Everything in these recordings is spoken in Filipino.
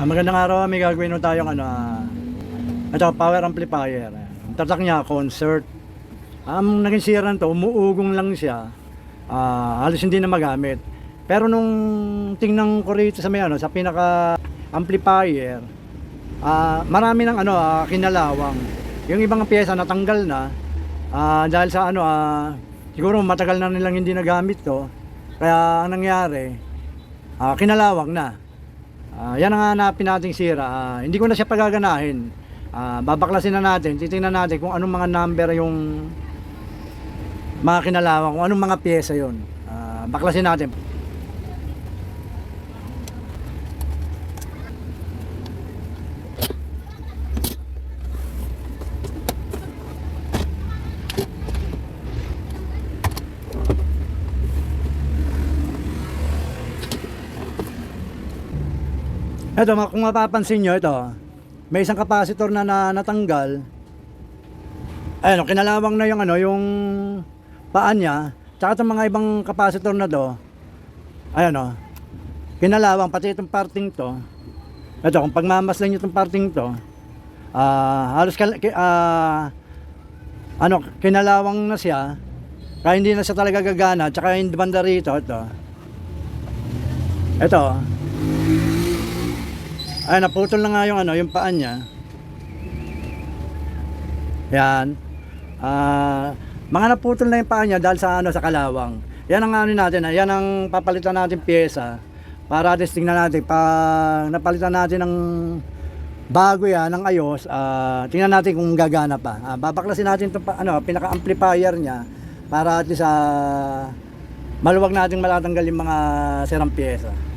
Ah, magandang araw, may gagawin tayong ano, ah, ito, power amplifier. Ang tatak niya, concert. Ang naging sira nito, umuugong lang siya. Ah, halos hindi na magamit. Pero nung tingnan ko rito sa may ano, sa pinaka amplifier, ah, marami ng ano, ah, kinalawang. Yung ibang pyesa natanggal na ah, dahil sa ano, ah, siguro matagal na nilang hindi nagamit to. Kaya ang nangyari, ah, kinalawang na. Ah, yan ang hanapin nating sira. Ah, hindi ko na siya pagaganahin. Ah, babaklasin na natin, titingnan natin kung anong mga number yung mga kinalawang, kung anong mga pyesa yon. Ah, baklasin natin. Ito, kung mapapansin nyo, ito, may isang kapasitor na, na natanggal. Ayun, kinalawang na yung ano, yung paan niya. Tsaka itong mga ibang kapasitor na to, ayun o, kinalawang pati itong parting to. Ito, kung pagmamaslan nyo itong parting to, ah halos kal- ah, ano, kinalawang na siya. Kaya hindi na siya talaga gagana. Tsaka yung banda rito, ito. Ito, ay, naputol na nga yung ano, yung paan niya. Yan. Ah, mga naputol na yung paan niya dahil sa ano sa kalawang. Yan ang ano natin, ah, yan ang papalitan natin pyesa para at tingnan natin pag napalitan natin ng bago yan ng ayos, ah, tingnan natin kung gagana pa. Ah, babaklasin natin itong pa- ano, pinaka-amplifier niya para at least ah, maluwag natin matatanggal yung mga sirang pyesa.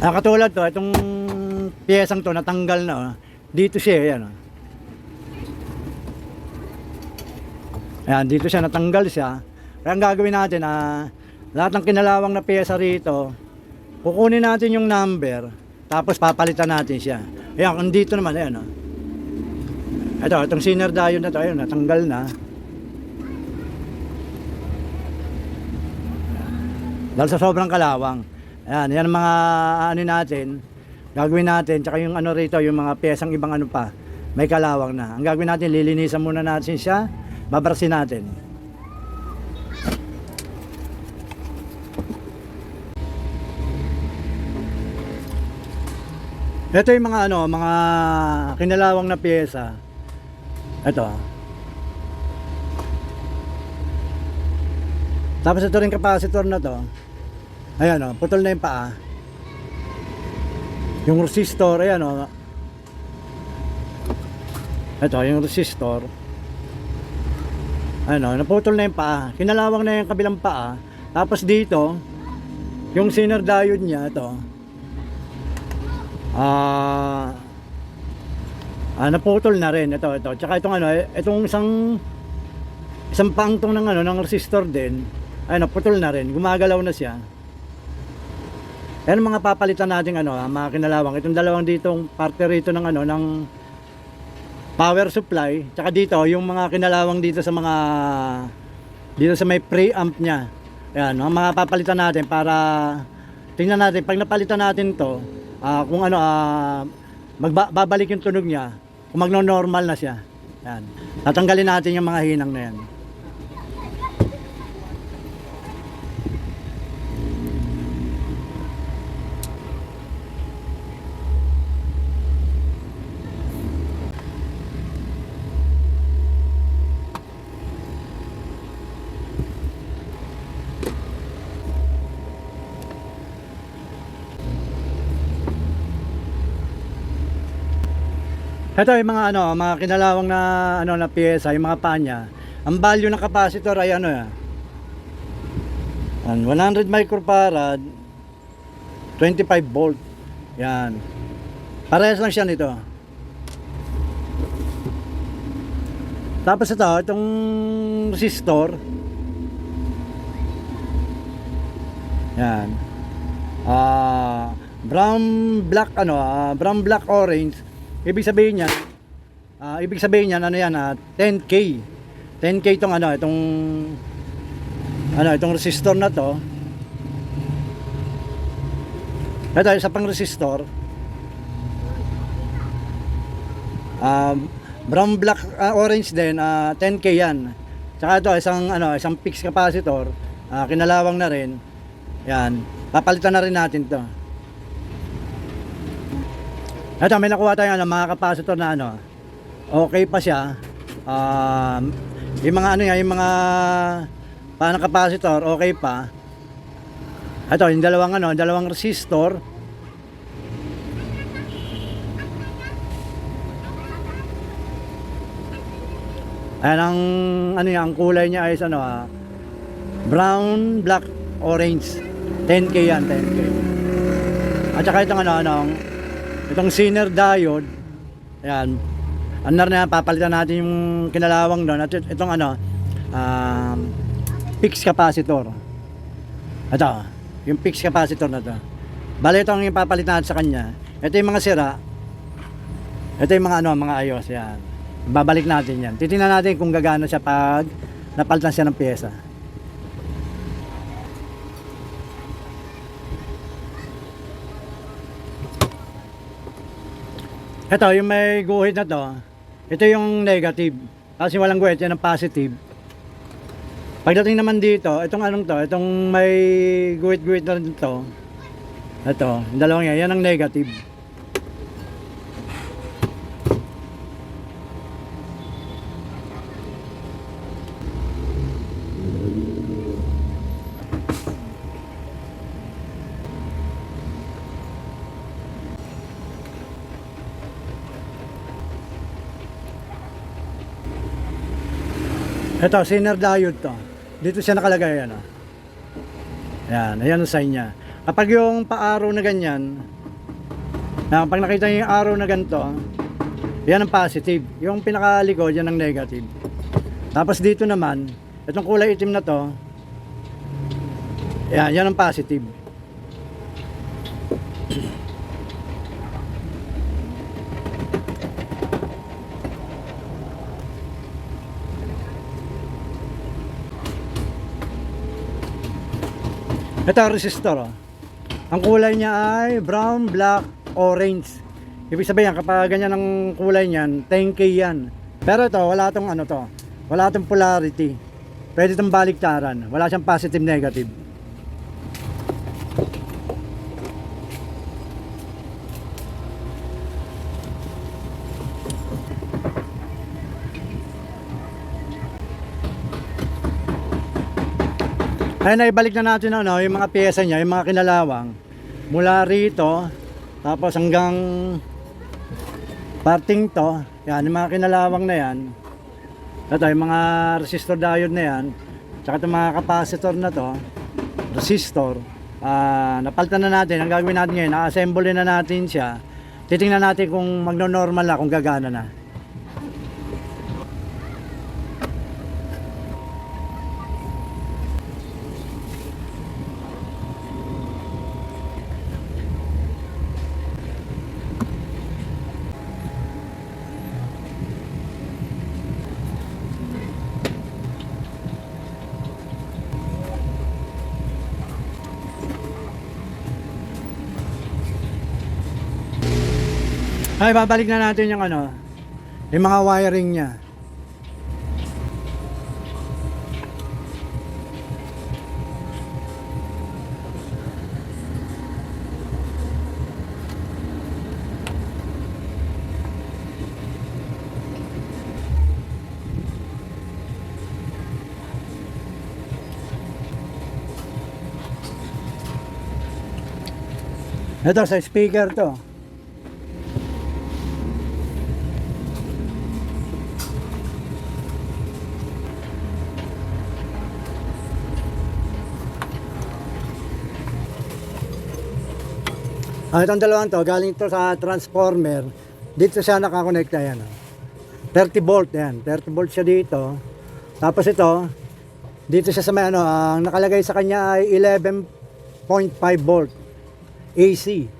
Ah, katulad to, itong piyesang to natanggal na. oh. Dito siya, yan. oh. Ayan, dito siya natanggal siya. Kaya ang gagawin natin, ah, lahat ng kinalawang na piyesa rito, kukunin natin yung number, tapos papalitan natin siya. Ayan, kung dito naman, ayan. Oh. Ito, itong sinner diode na to, ayun, natanggal na. Dahil sa sobrang kalawang. Ayan, yan ang mga ano natin, gagawin natin, tsaka yung ano rito, yung mga pyesang ibang ano pa, may kalawang na. Ang gagawin natin, lilinisan muna natin siya, babrasin natin. Ito yung mga ano, mga kinalawang na pyesa. Ito. Tapos ito rin capacitor na to. Ayan o, putol na yung paa. Yung resistor, ayan o. Ito, yung resistor. Ayan o, naputol na yung paa. Kinalawang na yung kabilang paa. Tapos dito, yung sinner diode niya, ito. Ah... ah, naputol na rin ito ito. Tsaka itong ano, eh, itong isang isang pangtong ng ano ng resistor din ay naputol na rin. Gumagalaw na siya. Yan mga papalitan natin ano, ah, mga kinalawang. Itong dalawang ditong parte rito ng ano ng power supply, tsaka dito yung mga kinalawang dito sa mga dito sa may preamp niya. Yan, mga papalitan natin para tingnan natin pag napalitan natin 'to, ah, kung ano ah magbabalik yung tunog niya, kung magno-normal na siya. Yan. Tatanggalin natin yung mga hinang na yan. Ito yung mga ano, mga kinalawang na ano na piyesa, yung mga panya. Ang value ng capacitor ay ano yan. 100 microfarad 25 volt. Yan. Parehas lang siya nito. Tapos ito, itong resistor. Yan. Ah, brown black ano, ah, brown black orange. Ibig sabihin niyan, ah, ibig sabihin niyan ano yan, ah, 10K. 10K itong ano, itong ano, itong resistor na to. Ito, isa pang resistor. Um, brown black ah, orange din, ah, 10K yan. Tsaka ito, isang ano, isang fixed capacitor, ah, kinalawang na rin. Yan, papalitan na rin natin 'to. Ito, may nakuha tayong ano, mga capacitor na ano. Okay pa siya. Um, yung mga ano yan, yung mga panang capacitor, okay pa. Ito, yung dalawang ano, dalawang resistor. Ayan ang ano yan, ang kulay niya ay ano ah, brown, black, orange. 10k yan, 10k. At saka itong ano, ano, itong Zener diode. Ayan. Ano na papalitan natin yung kinalawang doon. At itong ano, um, fixed capacitor. Ito, yung fixed capacitor na to. Bale, ito ang ipapalitan natin sa kanya. Ito yung mga sira. Ito yung mga ano, mga ayos. Yan. Babalik natin yan. Titingnan natin kung gagana siya pag napalitan siya ng pyesa. Ito, yung may guhit na to, ito yung negative. Kasi walang guhit, yan ang positive. Pagdating naman dito, itong anong to, itong may guhit-guhit na to, ito, dalawang yan, yan ang negative. Ito, Zener diode to. Dito siya nakalagay, ano. Yan, ayan ang sign niya. Kapag yung pa-araw na ganyan, na pag nakita niyo yung araw na ganito, yan ang positive. Yung pinakalikod, yan ang negative. Tapos dito naman, itong kulay itim na to, yan, yan ang positive. Ito ang resistor. Oh. Ang kulay niya ay brown, black, orange. Ibig sabihin, kapag ganyan ang kulay niyan, 10K yan. Pero ito, wala tong ano to. Wala tong polarity. Pwede itong baliktaran. Wala siyang positive, negative. Ay naibalik na natin ano, yung mga pyesa niya, yung mga kinalawang. Mula rito, tapos hanggang parting to, yan, yung mga kinalawang na yan. Ito, yung mga resistor diode na yan. Tsaka itong mga capacitor na to, resistor. Ah, napalitan na natin. Ang gagawin natin ngayon, na-assemble na natin siya. Titingnan natin kung magno-normal na, kung gagana na. Ay, babalik na natin yung ano, yung mga wiring niya. Ito sa speaker to. Ah, itong dalawang to, galing to sa transformer. Dito siya nakakonekta yan. oh. 30 volt yan. 30 volt siya dito. Tapos ito, dito siya sa may ano, ang nakalagay sa kanya ay 11.5 volt AC.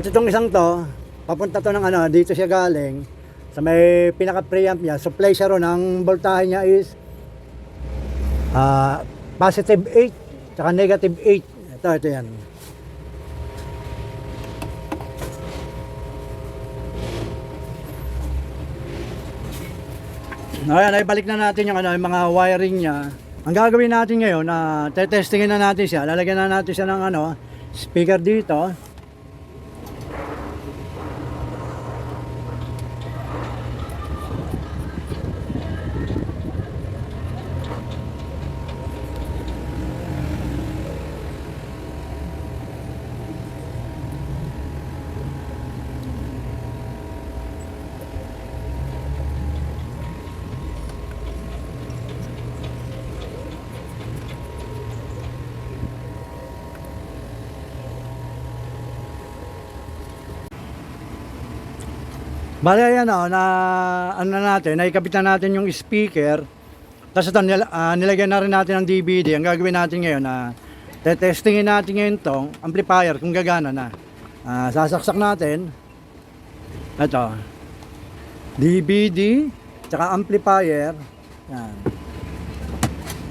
At itong isang to, papunta to ng ano, dito siya galing. Sa may pinaka preamp niya, supply siya ron, ang voltahe niya is ah, positive 8, tsaka negative 8. Ito, ito yan. Ayan, ay balik na natin yung, ano, yung mga wiring niya. Ang gagawin natin ngayon, na tetestingin na natin siya. Lalagyan na natin siya ng ano, speaker dito. Bale yan oh, na ano na natin, naikabit na natin yung speaker. Tapos ito, nil, ah, nilagyan na rin natin ng DVD. Ang gagawin natin ngayon na tetestingin natin ngayon tong amplifier kung gagana na. Ah, sasaksak natin. Ito. DVD, tsaka amplifier. Yan.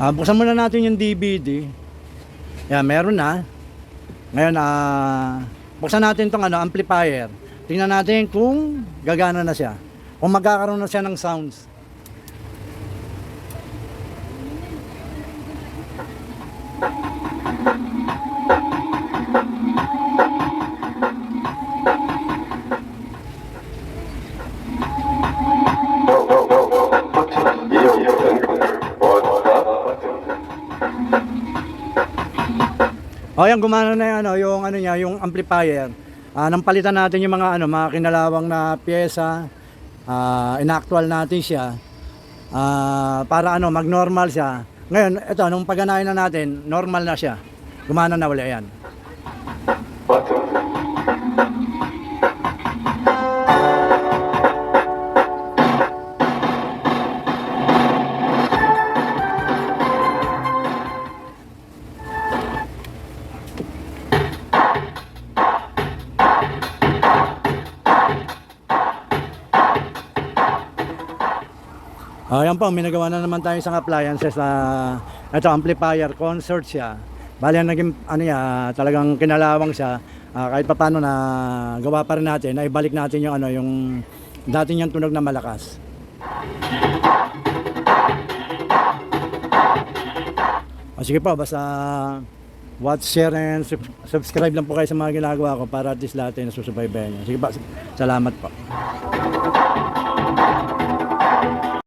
Ah, buksan muna natin yung DVD. Yan, meron na. Ngayon, ah, buksan natin tong ano, amplifier. Tingnan natin kung gagana na siya. Kung magkakaroon na siya ng sounds. O yan, gumana na yung, ano, yung, ano niya, yung amplifier. Ah, nang palitan natin yung mga, ano, mga kinalawang na pyesa. Ah, inactual natin siya. Ah, para ano, mag-normal siya. Ngayon, ito, nung pagganahin na natin, normal na siya. Gumana na wala yan. Ayan po, may nagawa na naman tayo isang appliances na ito amplifier concert siya. Bali naging ano niya, talagang kinalawang siya. Ah, kahit papaano na gawa pa rin natin, na ibalik natin yung ano yung dati niyang tunog na malakas. O sige po, basta watch, share, and sub- subscribe lang po kayo sa mga ginagawa ko para at least lahat ay nasusubaybayan niyo. Sige po, salamat po.